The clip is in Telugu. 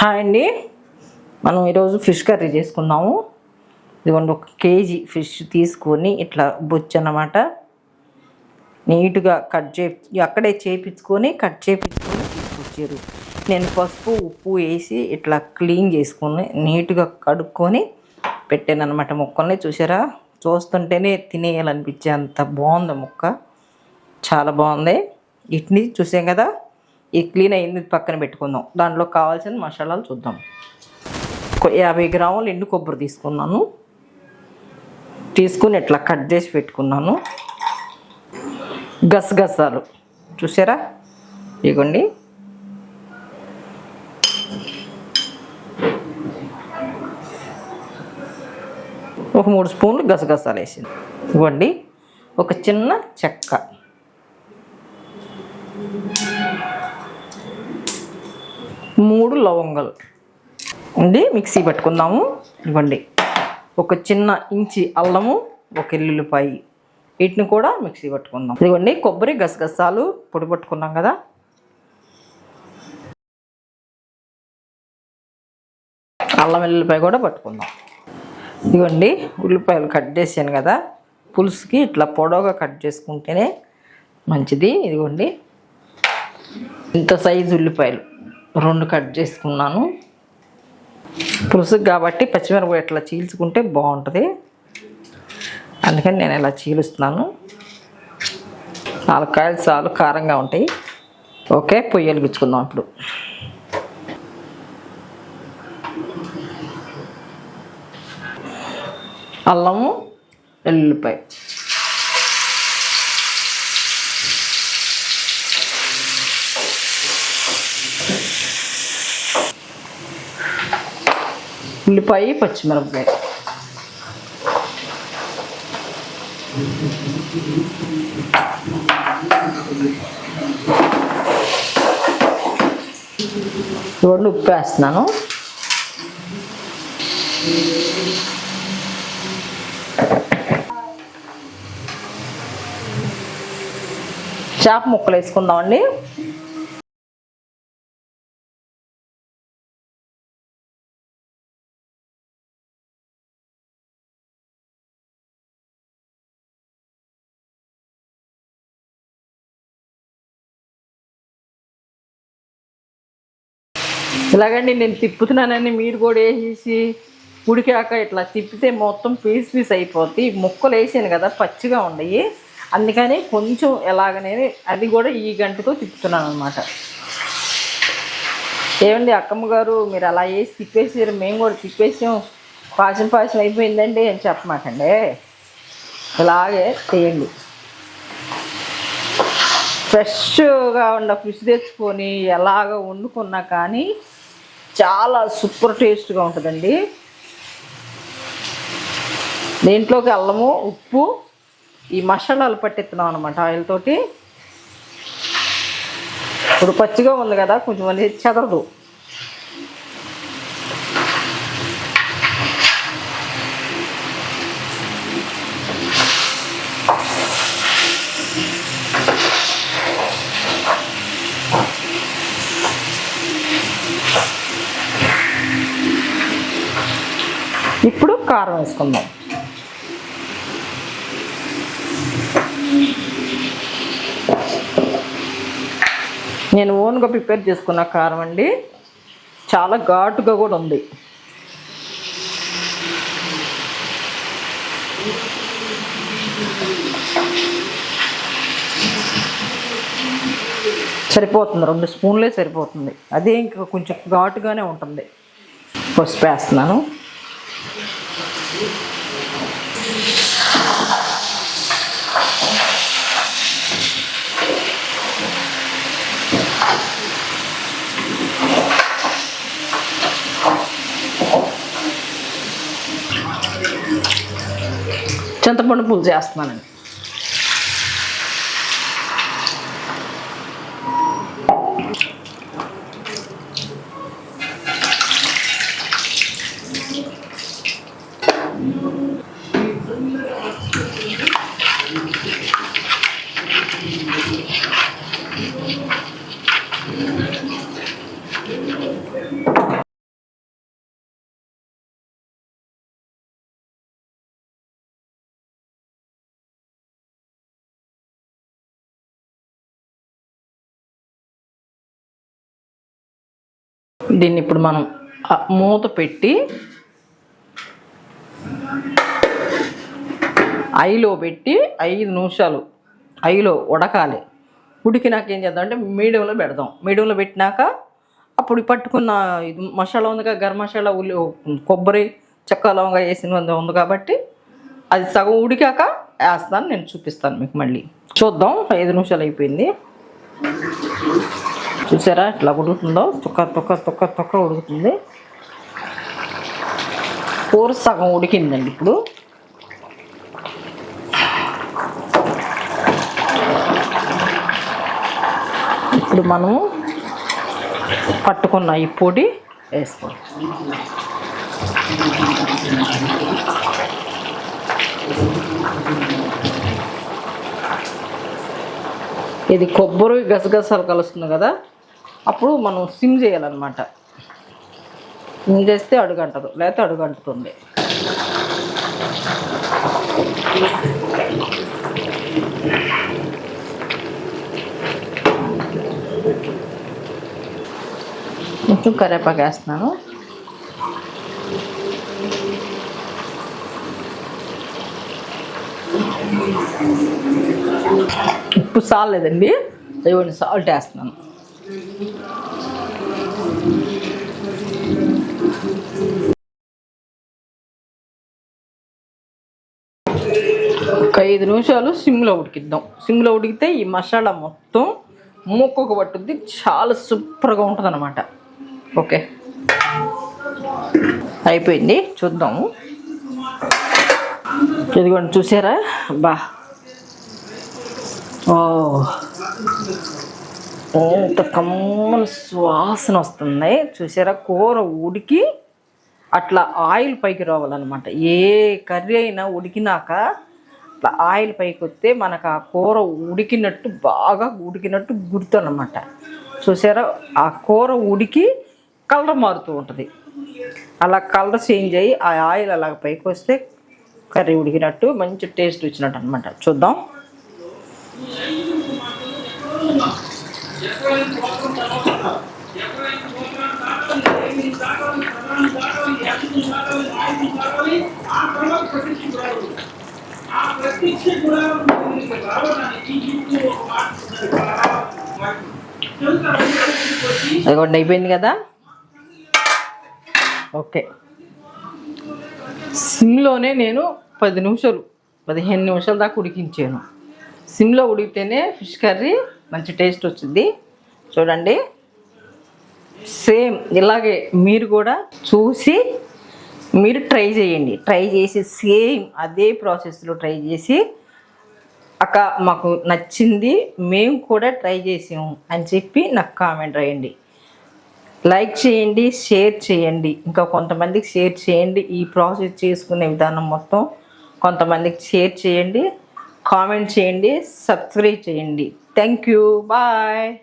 హాయ్ అండి. మనం ఈరోజు ఫిష్ కర్రీ చేసుకుందాము. ఇదిగోండి ఒక కేజీ ఫిష్ తీసుకొని ఇట్లా బొచ్చు అన్నమాట. నీట్గా కట్ చే అక్కడే చేపించుకొని కట్ చేపించుకొని తీసుకొచ్చారు. నేను పసుపు ఉప్పు వేసి ఇట్లా క్లీన్ చేసుకొని నీట్గా కడుక్కొని పెట్టాను అనమాట ముక్కల్ని. చూసారా? చూస్తుంటేనే తినేయాలనిపించే అంత బాగుంది ముక్క. చాలా బాగుంది. వీటిని చూసాం కదా? ఈ క్లీన్ అయింది పక్కన పెట్టుకుందాం. దాంట్లో కావాల్సిన మసాలాలు చూద్దాం. యాభై గ్రాములు ఎండు కొబ్బరి తీసుకున్నాను. తీసుకుని ఇట్లా కట్ చేసి పెట్టుకున్నాను. గసగసాలు చూసారా? ఇగోండి. ఒక మూడు స్పూన్లు గసగసాలు వేసింది. ఇవ్వండి. ఒక చిన్న చెక్క. మూడు లవంగాలు. ఉండి మిక్సీ పట్టుకుందాము. ఇవ్వండి. ఒక చిన్న ఇంచి అల్లము ఒక ఎల్లుల్లిపాయి. వీటిని కూడా మిక్సీ పట్టుకుందాం. ఇదిగోండి కొబ్బరి గసగసాలు పొడి పట్టుకున్నాం కదా. అల్లం ఎల్లుల్లిపాయ కూడా పట్టుకుందాం. ఇదిగోండి ఉల్లిపాయలు కట్ చేశాను కదా. పులుసుకి ఇట్లా పొడవుగా కట్ చేసుకుంటేనే మంచిది. ఇదిగోండి. ఇంత సైజు ఉల్లిపాయలు. రెండు కట్ చేసుకున్నాను. పులుసుకు కాబట్టి పచ్చిమిరపకాయ ఇట్లా చీల్చుకుంటే బాగుంటుంది. అందుకని నేను ఇలా చీలుస్తున్నాను. నాలుగు కాయలు చాలు కారంగా ఉంటాయి. ఓకే పొయ్యి వెలిగించుకుందాం ఇప్పుడు. అల్లము వెల్లుల్లిపాయ. ఉల్లిపాయ పచ్చిమిరపకాయ. ఇవన్నీ ఉప్పు వేస్తున్నాను చేప ముక్కలు వేసుకుందామండి. ఇలాగండి నేను తిప్పుతున్నానని మీరు కూడా వేసేసి ఉడికాక ఇట్లా తిప్పితే మొత్తం పీస్ పీస్ అయిపోద్ది. ముక్కలు వేసాను కదా పచ్చిగా ఉండయి అందుకని కొంచెం ఎలాగనే అది కూడా ఈ గంటతో తిప్పుతున్నాను అనమాట ఏమండి అక్కమ్మ గారు మీరు అలా వేసి తిప్పేసారు మేము కూడా తిప్పేసాం. పాసం పాసం అయిపోయిందండి అని చెప్పమాకండి. ఇలాగే చేయండి. ఫ్రెష్గా ఉన్న ఫిష్ తెచ్చుకొని ఎలాగ వండుకున్నా కానీ చాలా సూపర్ టేస్ట్గా ఉంటుందండి. దీంట్లోకి అల్లము ఉప్పు ఈ మసాలాలు పట్టిస్తున్నాం అనమాట ఆయిల్ తోటి. ఇప్పుడు పచ్చిగా ఉంది కదా కొంచెం అది చెదరదు. ఇప్పుడు కారం వేసుకుందాం. నేను ఓన్గా ప్రిపేర్ చేసుకున్న కారం అండి. చాలా ఘాటుగా కూడా ఉంది. సరిపోతుంది. రెండు స్పూన్లే సరిపోతుంది. అదే ఇంకా కొంచెం ఘాటుగానే ఉంటుంది. పసుపు వేస్తున్నాను. చింతపండు పులుసు చేస్తున్నానండి దీన్ని ఇప్పుడు మనం మూత పెట్టి ఐలో పెట్టి ఐదు నిమిషాలు ఐలో ఉడకాలి. ఉడికినాక ఏం చేద్దాం అంటే మీడియంలో పెడదాం. మీడియంలో పెట్టినాక అప్పుడు పట్టుకున్న ఇది మసాలా ఉందిగా గరం మసాలా ఉల్లి కొబ్బరి చెక్క లవంగా వేసిన ఉంది కాబట్టి అది సగం ఉడికాక వేస్తాను నేను చూపిస్తాను మీకు మళ్ళీ. చూద్దాం ఐదు నిమిషాలు అయిపోయింది. చూసారా ఇట్లా ఉడుకుతుందో? తొక్క తొక్క తొక్క తొక్క ఉడుకుతుంది. కూర సగం ఉడికిందండి ఇప్పుడు. ఇప్పుడు మనము పట్టుకున్న ఈ పొడి వేసుకోవాలి ఇది కొబ్బరి గసగసాలు కలుస్తుంది కదా అప్పుడు మనం సిమ్ చేయాలన్నమాట. సిమ్ చేస్తే అడుగంటదు లేకపోతే అడుగంటుతుంది. కొంచెం కరివేపాకు వేస్తున్నాను. ఉప్పు సాలేదండి ఇవ్వండి సాల్ట్ వేస్తున్నాను. ఒక ఐదు నిమిషాలు సిమ్లో ఉడికిద్దాం. సిమ్లో ఉడికితే ఈ మసాలా మొత్తం మూక్కకు పట్టుద్ది. చాలా సూపర్గా ఉంటుంది అనమాట ఓకే. అయిపోయింది. చూద్దాము. ఇదిగోండి చూసారా? బా. ఓ. ఎంత కమ్మని సువాసన వస్తుంది. చూసారా? కూర ఉడికి అట్లా ఆయిల్ పైకి రావాలన్నమాట. ఏ కర్రీ అయినా ఉడికినాక అట్లా ఆయిల్ పైకి వస్తే మనకు ఆ కూర ఉడికినట్టు బాగా ఉడికినట్టు గుర్తు చూసారా? ఆ కూర ఉడికి కలర్ మారుతూ ఉంటుంది. అలా కలర్ చేంజ్ అయ్యి ఆ ఆయిల్ అలా పైకి వస్తే కర్రీ ఉడికినట్టు మంచి టేస్ట్ వచ్చినట్టు అనమాట చూద్దాం. అదిగోండి అయిపోయింది కదా? ఓకే. సిమ్లోనే నేను పది నిమిషాలు పదిహేను నిమిషాల దాకా ఉడికించాను. సిమ్లో ఉడికితేనే ఫిష్ కర్రీ మంచి టేస్ట్ వచ్చింది. చూడండి. సేమ్ ఇలాగే మీరు కూడా చూసి మీరు ట్రై చేయండి. ట్రై చేసి సేమ్ అదే ప్రాసెస్లో ట్రై చేసి అక్క మాకు నచ్చింది మేము కూడా ట్రై చేసాము అని చెప్పి నాకు కామెంట్ రాయండి. లైక్ చేయండి షేర్ చేయండి. ఇంకా కొంతమందికి షేర్ చేయండి. ఈ ప్రాసెస్ చేసుకునే విధానం మొత్తం కొంతమందికి షేర్ చేయండి కామెంట్ చేయండి సబ్స్క్రైబ్ చేయండి. Thank you. బాయ్.